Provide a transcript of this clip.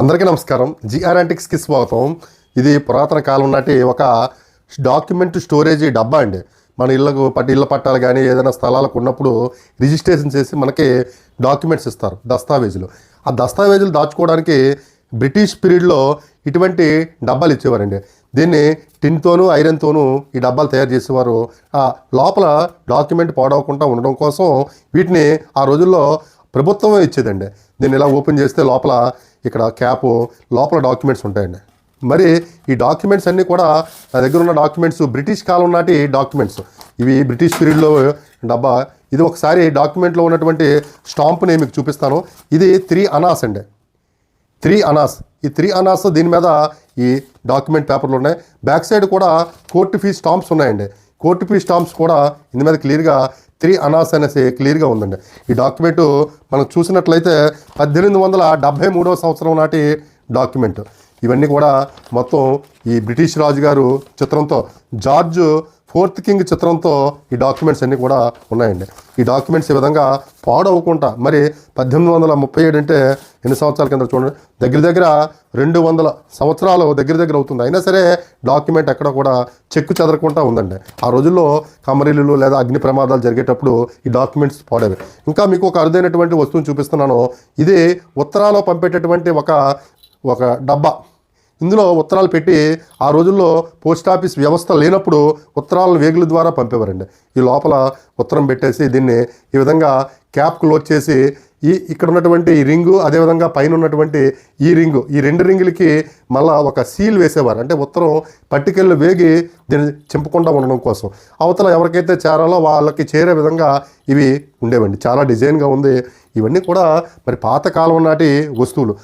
అందరికీ నమస్కారం. జిఆర్ యాంటిక్స్కి స్వాగతం. ఇది పురాతన కాలం నాటి ఒక డాక్యుమెంట్ స్టోరేజీ డబ్బా అండి. మన ఇళ్ళకు పట్టి ఇళ్ళ పట్టాలు కానీ ఏదైనా స్థలాలకు ఉన్నప్పుడు రిజిస్ట్రేషన్ చేసి మనకి డాక్యుమెంట్స్ ఇస్తారు దస్తావేజులు. ఆ దస్తావేజులు దాచుకోవడానికి బ్రిటిష్ పీరియడ్లో ఇటువంటి డబ్బాలు ఇచ్చేవారండి. దీన్ని టిన్తోనూ ఐరన్తోనూ ఈ డబ్బాలు తయారు చేసేవారు. ఆ లోపల డాక్యుమెంట్ పాడవకుండా ఉండడం కోసం వీటిని ఆ రోజుల్లో ప్రభుత్వమే ఇచ్చేదండి. దీన్ని ఇలా ఓపెన్ చేస్తే లోపల ఇక్కడ క్యాప్ లోపల డాక్యుమెంట్స్ ఉంటాయండి. మరి ఈ డాక్యుమెంట్స్ అన్నీ కూడా నా దగ్గర ఉన్న డాక్యుమెంట్స్ బ్రిటిష్ కాలం నాటి డాక్యుమెంట్స్. ఇవి బ్రిటిష్ పీరియడ్లో డబ్బా. ఇది ఒకసారి డాక్యుమెంట్లో ఉన్నటువంటి స్టాంప్ని మీకు చూపిస్తాను. ఇది త్రీ అనాస్ అండి. త్రీ అనాస్. ఈ త్రీ అనాస్ దీని మీద ఈ డాక్యుమెంట్ పేపర్లు ఉన్నాయి. బ్యాక్ సైడ్ కూడా కోర్టు ఫీ స్టాంప్స్ ఉన్నాయండి. కోర్టు ఫీ స్టాంప్స్ కూడా ఇందు మీద క్లియర్గా త్రీ అనాస్ అనేసి క్లియర్గా ఉందండి. ఈ డాక్యుమెంటు మనం చూసినట్లయితే పద్దెనిమిది వందల డెబ్భై మూడవ సంవత్సరం నాటి డాక్యుమెంట్. ఇవన్నీ కూడా మొత్తం ఈ బ్రిటిష్ రాజు గారు చిత్రంతో జార్జ్ ఫోర్త్ కింగ్ చిత్రంతో ఈ డాక్యుమెంట్స్ అన్నీ కూడా ఉన్నాయండి. ఈ డాక్యుమెంట్స్ ఈ విధంగా పాడవకుండా మరి పద్దెనిమిది వందల ముప్పై ఏడు అంటే ఎన్ని సంవత్సరాల కింద చూడండి దగ్గర దగ్గర రెండు వందల సంవత్సరాలు దగ్గర దగ్గర అవుతుంది. అయినా సరే డాక్యుమెంట్ ఎక్కడ కూడా చెక్కు చెదరకుండా ఉందండి. ఆ రోజుల్లో కమరీలు లేదా అగ్ని ప్రమాదాలు జరిగేటప్పుడు ఈ డాక్యుమెంట్స్ పాడేవి. ఇంకా మీకు ఒక అరుదైనటువంటి వస్తువుని చూపిస్తున్నాను. ఇది ఉత్తరాలో పంపేటటువంటి ఒక ఒక డబ్బా. ఇందులో ఉత్తరాలు పెట్టి ఆ రోజుల్లో పోస్ట్ ఆఫీస్ వ్యవస్థ లేనప్పుడు ఉత్తరాలను వేగుల ద్వారా పంపేవారండి. ఈ లోపల ఉత్తరం పెట్టేసి దీన్ని ఈ విధంగా క్యాప్ క్లోజ్ చేసి ఈ ఇక్కడ ఉన్నటువంటి ఈ రింగు అదేవిధంగా పైన ఉన్నటువంటి ఈ రింగు ఈ రెండు రింగులకి మళ్ళా ఒక సీల్ వేసేవారు. అంటే ఉత్తరం పట్టికెళ్ళు వేగి దీన్ని చింపకుండా ఉండడం కోసం. అవతల ఎవరికైతే చేరాలో వాళ్ళకి చేరే విధంగా ఇవి ఉండేవండి. చాలా డిజైన్గా ఉంది. ఇవన్నీ కూడా మరి పాతకాలం నాటి వస్తువులు.